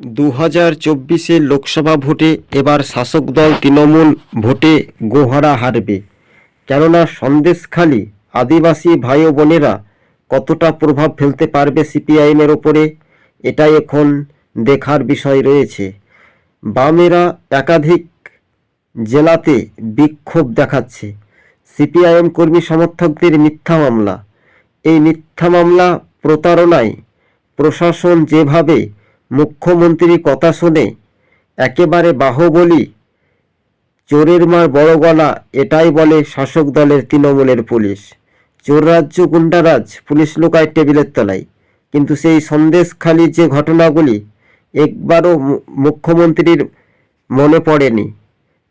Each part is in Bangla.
দু হাজার চব্বিশের লোকসভা ভোটে এবার শাসক দল তৃণমূল ভোটে গোহারা হারবে। কেননা সন্দেশখালী আদিবাসী ভাই ও বোনেরা কতটা প্রভাব ফেলতে পারবে সিপিআইএমের ওপরে এটাই এখন দেখার বিষয় রয়েছে। বামেরা একাধিক জেলাতে বিক্ষোভ দেখাচ্ছে। সিপিআইএম কর্মী সমর্থকদের মিথ্যা মামলা। এই মিথ্যা মামলা প্রতারণায় প্রশাসন যেভাবে মুখ্যমন্ত্রীর কথা শুনে একেবারে বাহুবলী চোরের মার বড় গলা, এটাই বলে শাসক দলের তৃণমূলের পুলিশ। চোর রাজ্য গুন্ডারাজ পুলিশ লুকায় টেবিলের তলায়। কিন্তু সেই সন্দেশখালির যে ঘটনাগুলি একবারও মুখ্যমন্ত্রীর মনে পড়েনি।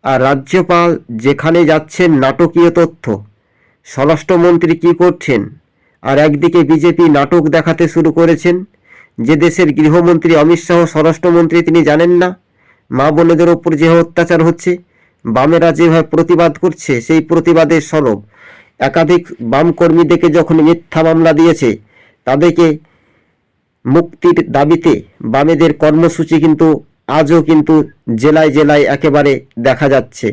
আর রাজ্যপাল যেখানে যাচ্ছেন নাটকীয় তথ্য। স্বরাষ্ট্রমন্ত্রী কি করছেন? আর একদিকে বিজেপি নাটক দেখাতে শুরু করেছেন যে দেশের গৃহমন্ত্রী অমিত শাহ স্বরাষ্ট্রমন্ত্রী তিনি জানেন না। মা বোনেদের ওপর যে অত্যাচার হচ্ছে, বামেরা যেভাবে প্রতিবাদ করছে, সেই প্রতিবাদের সরব একাধিক বাম কর্মীদেরকে যখন মিথ্যা মামলা দিয়েছে, তাদেরকে মুক্তির দাবিতে বামেদের কর্মসূচি কিন্তু আজও কিন্তু জেলায় জেলায় একেবারে দেখা যাচ্ছে।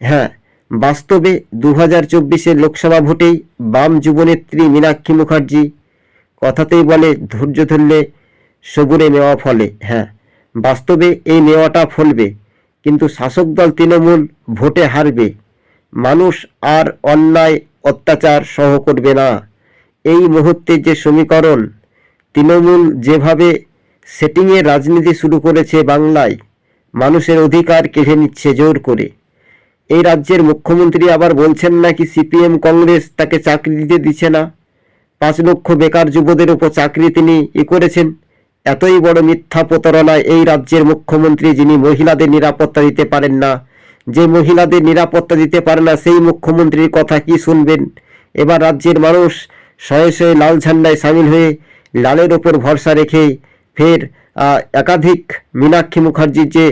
হ্যাঁ বাস্তবে দু হাজার চব্বিশের লোকসভা ভোটেই বাম যুবনেত্রী মীনাক্ষী মুখার্জি কথাতেই বলে, ধৈর্য ধরলে সবুরে নেওয়া ফলে হ্যাঁ। বাস্তবে এই নেওয়াটা ফলবে, কিন্তু শাসক দল তৃণমূল ভোটে হারবে। মানুষ আর অন্যায় অত্যাচার সহ করবে না। এই মুহূর্তে যে সমীকরণ, তৃণমূল যেভাবে সেটিংয়ে রাজনীতি শুরু করেছে বাংলায়, মানুষের অধিকার কেড়ে নিচ্ছে জোর করে। এই রাজ্যের মুখ্যমন্ত্রী আবার বলছেন নাকি সিপিএম কংগ্রেস তাকে চাকরি দিতে দিচ্ছে না? পাঁচ লক্ষ বেকার যুবদের উপর চাকরি তিনি ই করেছেন। এতই বড় মিথ্যা প্রতারণায় এই রাজ্যের মুখ্যমন্ত্রী যিনি মহিলাদের নিরাপত্তা দিতে পারেন না, যে মহিলাদের নিরাপত্তা দিতে পারে না সেই মুখ্যমন্ত্রীর কথা কি শুনবেন? এবার রাজ্যের মানুষ শয়ে শয়ে লাল ঝান্ডায় সামিল হয়ে লালের ওপর ভরসা রেখে ফের একাধিক মীনাক্ষী মুখার্জির যে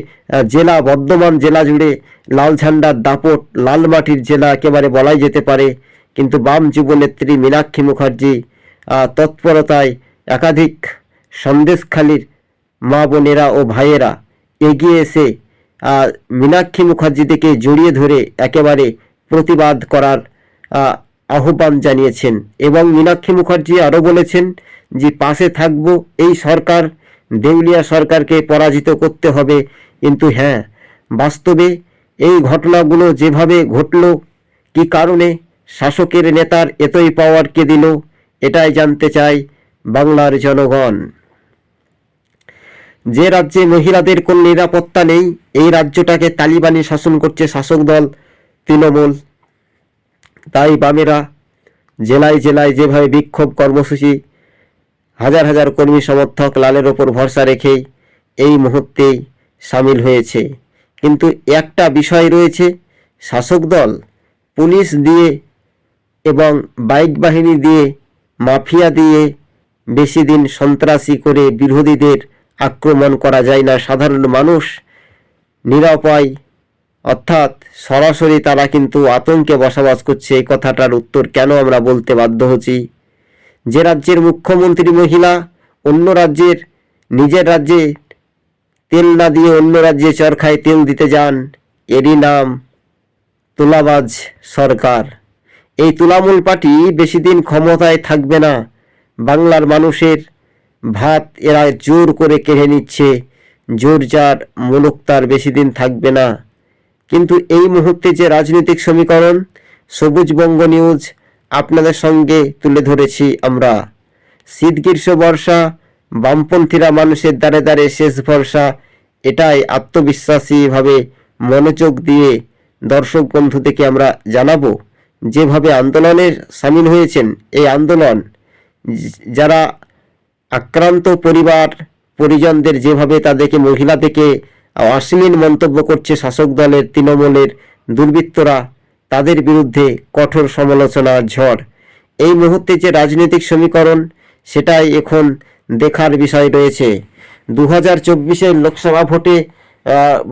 জেলা, বর্ধমান জেলা জুড়ে লাল ঝান্ডার দাপট, লাল মাটির জেলা একেবারে বলাই যেতে পারে। কিন্তু বাম যুবনেত্রী মীনাক্ষী মুখার্জি তৎপরতায় একাধিক সন্দেশখালীর মা বোনেরা ও ভাইয়েরা এগিয়ে এসে মীনাক্ষী মুখার্জিদেরকে জড়িয়ে ধরে একেবারে প্রতিবাদ করার আহ্বান জানিয়েছেন এবং মীনাক্ষী মুখার্জি আরও বলেছেন যে, পাশে থাকব, এই সরকার, দেউলিয়া সরকারকে পরাজিত করতে হবে। কিন্তু হ্যাঁ বাস্তবে এই ঘটনাগুলো যেভাবে ঘটল, কি কারণে শাসকের নেতার এতই পাওয়ার কে দিল, এটাই জানতে চাই বাংলার জনগণ। যে রাজ্যে মহিলাদের কোনো নিরাপত্তা নেই, এই রাজ্যটাকে তালিবানি শাসন করছে শাসক দল তৃণমূল। তাই বামেরা জেলায় জেলায় যেভাবে বিক্ষোভ কর্মসূচি, হাজার হাজার কর্মী সমর্থক লালের ওপর ভরসা রেখেই এই মুহূর্তেই সামিল হয়েছে। কিন্তু একটা বিষয় রয়েছে, শাসক দল পুলিশ দিয়ে এবং বাইক বাহিনী দিয়ে, মাফিয়া দিয়ে বেশি দিন সন্ত্রাসী করে বিরোধীদের আক্রমণ করা যায় না। সাধারণ মানুষ নিরাপয়, অর্থাৎ সরাসরি তারা কিন্তু আতঙ্কে বসবাস করছে। এই কথাটার উত্তর কেন আমরা বলতে বাধ্য হচ্ছি? যে রাজ্যের মুখ্যমন্ত্রী মহিলা, অন্য রাজ্যের নিজের রাজ্যে তেল না দিয়ে অন্য রাজ্যে চরখায় তেল দিতে যান, এরই নাম তোলাবাজ সরকার। এই তুলামূল পার্টি বেশি দিন ক্ষমতায় থাকবে না। বাংলার মানুষের ভাত এরা জোর করে কেড়ে নিচ্ছে। জোর যার মুলুক তার বেশি দিন থাকবে না। কিন্তু এই মুহূর্তে যে রাজনৈতিক সমীকরণ, সবুজ বঙ্গ নিউজ আপনাদের সঙ্গে তুলে ধরেছি আমরা। শীত, গ্রীষ্ম, বর্ষা, বামপন্থীরা মানুষের দ্বারে দ্বারে শেষ ভরসা, এটাই আত্মবিশ্বাসীভাবে মনোযোগ দিয়ে দর্শক বন্ধুদেরকে আমরা জানাব। যেভাবে আন্দোলনের সামিল হয়েছেন এই আন্দোলন, যারা আক্রান্ত পরিবার, পরিজনদের যেভাবে তাদেরকে মহিলাদেরকে অশ্লীল মন্তব্য করছে শাসক দলের তৃণমূলের দুর্বৃত্তরা, তাদের বিরুদ্ধে কঠোর সমালোচনার ঝড়। এই মুহূর্তে যে রাজনৈতিক সমীকরণ, সেটাই এখন দেখার বিষয় রয়েছে। দু হাজার চব্বিশের লোকসভা ভোটে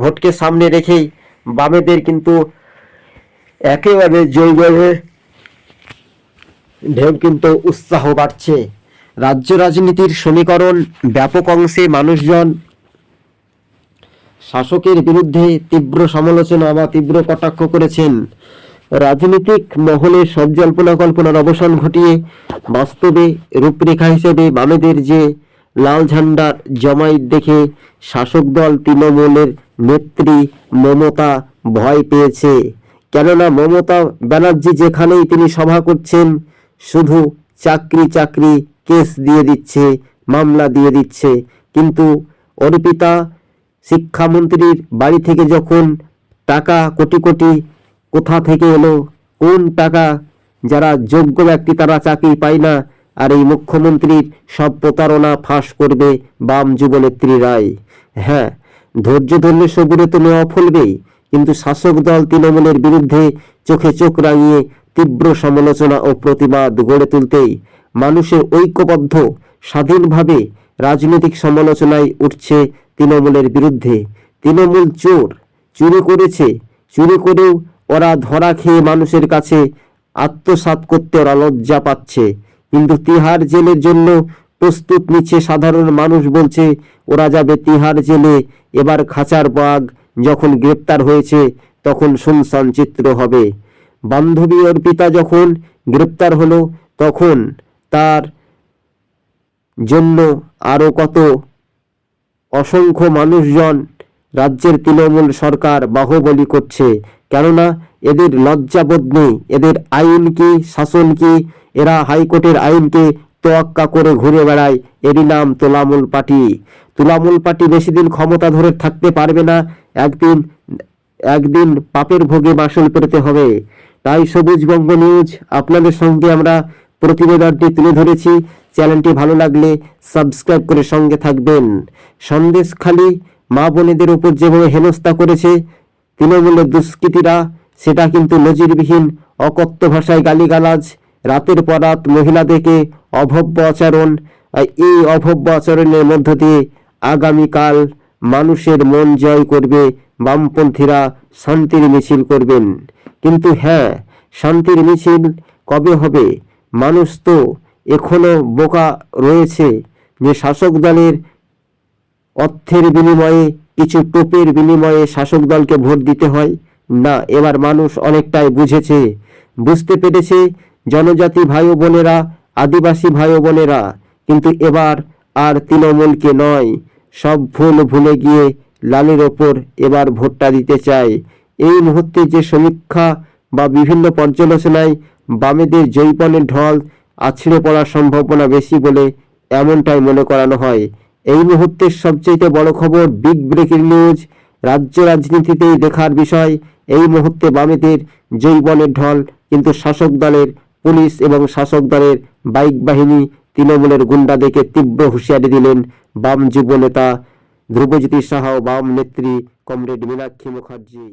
ভোটকে সামনে রেখেই বামেদের কিন্তু একেবারে জৈবে ঢেউ কিন্তু উৎসাহ বাড়ছে। রাজ্য রাজনীতির সমীকরণ ব্যাপক অংশে মানুষজন শাসকের বিরুদ্ধে তীব্র সমালোচনা বা তীব্র কটাক্ষ করেছেন। রাজনৈতিক মহলে সব জল্পনা কল্পনার অবসান ঘটিয়ে বাস্তবে রূপরেখা হিসেবে বামেদের যে লাল ঝান্ডার জমায়েত দেখে শাসক দল তৃণমূলের নেত্রী মমতা ভয় পেয়েছে। কেননা মমতা ব্যানার্জি যেখানেই তিনি সভা করছেন, শুধু চাকরি চাকরি কেস দিয়ে দিচ্ছে, মামলা দিয়ে দিচ্ছে। কিন্তু অর্পিতা শিক্ষামন্ত্রীর বাড়ি থেকে যখন টাকা কোটি কোটি কোথা থেকে এলো, কোন টাকা যারা যোগ্য ব্যক্তি তারা চাকরি পায় না, আর এই মুখ্যমন্ত্রীর সব প্রতারণা ফাঁস করবে বাম যুবনেত্রী রায়। হ্যাঁ ধৈর্য ধরলে সবুরে তো নেওয়া ফলবেই, কিন্তু শাসক দল তৃণমূলের বিরুদ্ধে চোখে চোখ রাঙিয়ে তীব্র সমালোচনা ও প্রতিবাদ গড়ে তুলতেই মানুষের ঐক্যবদ্ধ, স্বাধীনভাবে রাজনৈতিক সমালোচনায় উঠছে তৃণমূলের বিরুদ্ধে। তৃণমূল চোর চুরি করেছে, চুরি করেও ওরা ধরা খেয়ে মানুষের কাছে আত্মসাৎ করতে ওরা লজ্জা পাচ্ছে। কিন্তু তিহার জেলের জন্য প্রস্তুত নিচ্ছে সাধারণ মানুষ বলছে, ওরা যাবে তিহার জেলে, এবার খাঁচার বাঘ যখন গ্রেপ্তার হয়েছে তখন শুনশান চিত্র হবে। বান্ধবী অর্পিতা যখন গ্রেপ্তার হলো, তখন তার জন্য আরও কত অসংখ্য মানুষজন রাজ্যের তৃণমূল সরকার বাহুবলী করছে। কেননা এদের লজ্জাবোধ নেই। এদের আইন কি, শাসন কি? এরা হাইকোর্টের আইনকে তোয়াক্কা করে ঘুরে বেড়ায়। এরই নাম তোলামূল পার্টি তুলামূল পার্টি বেশি দিন ক্ষমতা ধরে থাকতে পারবে না। একদিন একদিন পাপের ভোগে বাসল পেতে হবে। তাই সবুজবঙ্গ নিউজ, আপনাদের সঙ্গে আমরা প্রতিবেদনটি তুলে ধরেছি। চ্যানেলটি ভালো লাগলে সাবস্ক্রাইব করে সঙ্গে থাকবেন। সন্দেশখালী মা বোনেদের উপর যেভাবে হেনস্থা করেছে তৃণমূলের দুষ্কৃতীরা, সেটা কিন্তু নজিরবিহীন, অকথ্য ভাষায় গালিগালাজ, রাতের পর রাত মহিলাদেরকে অভব্য আচরণ এই অভব্য আচরণের মধ্য দিয়ে আগামীকাল মানুষের মন জয় করবে, বামপন্থীরা শান্তির মিছিল করবেন। কিন্তু হ্যাঁ শান্তির মিছিল কবে হবে? মানুষ তো এখনও বোকা রয়েছে যে শাসক দলের অর্থের বিনিময়ে, কিছু টোপের বিনিময়ে শাসক দলকে ভোট দিতে হয়। না, এবার মানুষ অনেকটাই বুঝেছে। বুঝতে পেরেছে জনজাতি ভাই বোনেরা আদিবাসী ভাই বোনেরা কিন্তু এবার আর তৃণমূলকে নয়, সব ভুল ভুলে গিয়ে লালের ওপর এবার ভোটটা দিতে চায়। এই মুহূর্তে যে সমীক্ষা বা বিভিন্ন পর্যালোচনায় বামেদের জৈবনের ঢল, আছড়ে পড়ার সম্ভাবনা বেশি বলে এমনটাই মনে করানো হয়। এই মুহূর্তের সবচেয়ে বড় খবর বিগ ব্রেকিং নিউজ রাজ্য রাজনীতিতেই দেখার বিষয়। এই মুহূর্তে বামেদের জৈবনের ঢল, কিন্তু শাসক দলের পুলিশ এবং শাসক দলের বাইক বাহিনী তৃণমূলের গুন্ডাদেরকে তীব্র হুঁশিয়ারি দিলেন বাম যুব নেতা ধ্রুবজ্যোতি সাহা বাম নেত্রী কমরেড মীনাক্ষী মুখার্জি।